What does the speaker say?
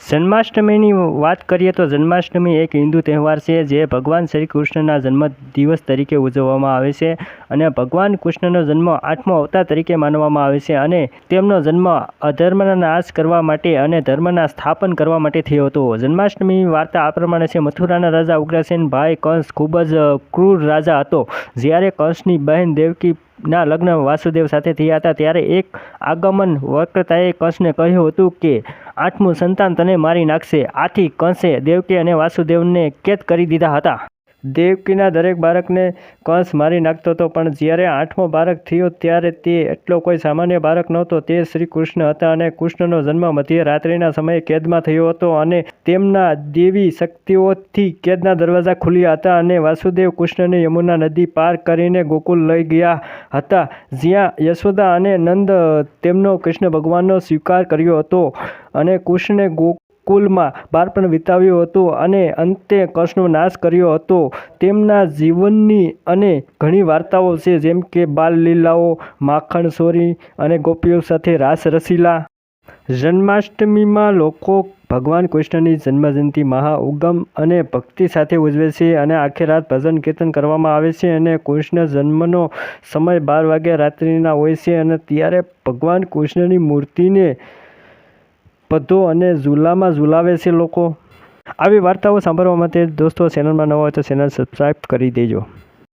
જન્માષ્ટમીની વાત કરીએ તો જન્માષ્ટમી એક હિન્દુ તહેવાર છે, જે ભગવાન શ્રી કૃષ્ણના જન્મ દિવસ તરીકે ઉજવવામાં આવે છે અને ભગવાન કૃષ્ણનો જન્મ આઠમો અવતાર તરીકે માનવામાં આવે છે અને તેમનો જન્મ અધર્મના નાશ કરવા માટે અને ધર્મના સ્થાપન કરવા માટે થયો હતો. જન્માષ્ટમીની વાર્તા આ પ્રમાણે છે, મથુરાના રાજા ઉગ્રસેન ભાઈ કંસ ખૂબ જ ક્રૂર રાજા હતો. જ્યારે કંસની બહેન દેવકી ના લગ્ન વાસુદેવ સાથે થયા હતા, ત્યારે એક આગમન વક્રતાએ કંસને કહ્યું હતું કે આઠમું સંતાન તને મારી નાખશે. આથી કંસે દેવકી અને વાસુદેવને કેદ કરી દીધા હતા. દેવકીના દરેક બાળકને કંસ મારી નાખતો હતો, પણ જ્યારે આઠમો બાળક થયો ત્યારે તે એટલો કોઈ સામાન્ય બાળક નહોતો. તે શ્રી કૃષ્ણ હતા અને કૃષ્ણનો જન્મ મધ્યરાત્રિના સમયે કેદમાં થયો હતો અને તેમના દેવી શક્તિઓથી કેદના દરવાજા ખુલ્યા હતા અને વાસુદેવ કૃષ્ણને યમુના નદી પાર કરીને ગોકુલ લઈ ગયા હતા. જ્યાં યશોદા અને નંદ તેમનો કૃષ્ણ ભગવાનનો સ્વીકાર કર્યો હતો અને કૃષ્ણે ગોકુલમાં બાળપણ વિતાવ્યું હતું અને અંતે કૃષ્ણ નાશ કર્યો હતો. તેમના જીવનની અને ઘણી વાર્તાઓ છે, જેમ કે બાલલીલાઓ, માખણ સોરી અને ગોપીઓ સાથે રાસ રસીલા. જન્માષ્ટમીમાં લોકો ભગવાન કૃષ્ણની જન્મજયંતિ, મહા ઉગમ અને ભક્તિ સાથે ઉજવે છે અને આખી રાત ભજન કીર્તન કરવામાં આવે છે અને કૃષ્ણ જન્મનો સમય બાર વાગ્યા રાત્રિના હોય છે અને ત્યારે ભગવાન કૃષ્ણની મૂર્તિને પધો અને ઝૂલામાં ઝૂલાવે છે લોકો. આવી વાર્તાઓ સાંભળવા માટે દોસ્તો, ચેનલમાં નવા હોય તો ચેનલ સબસ્ક્રાઈબ કરી દેજો.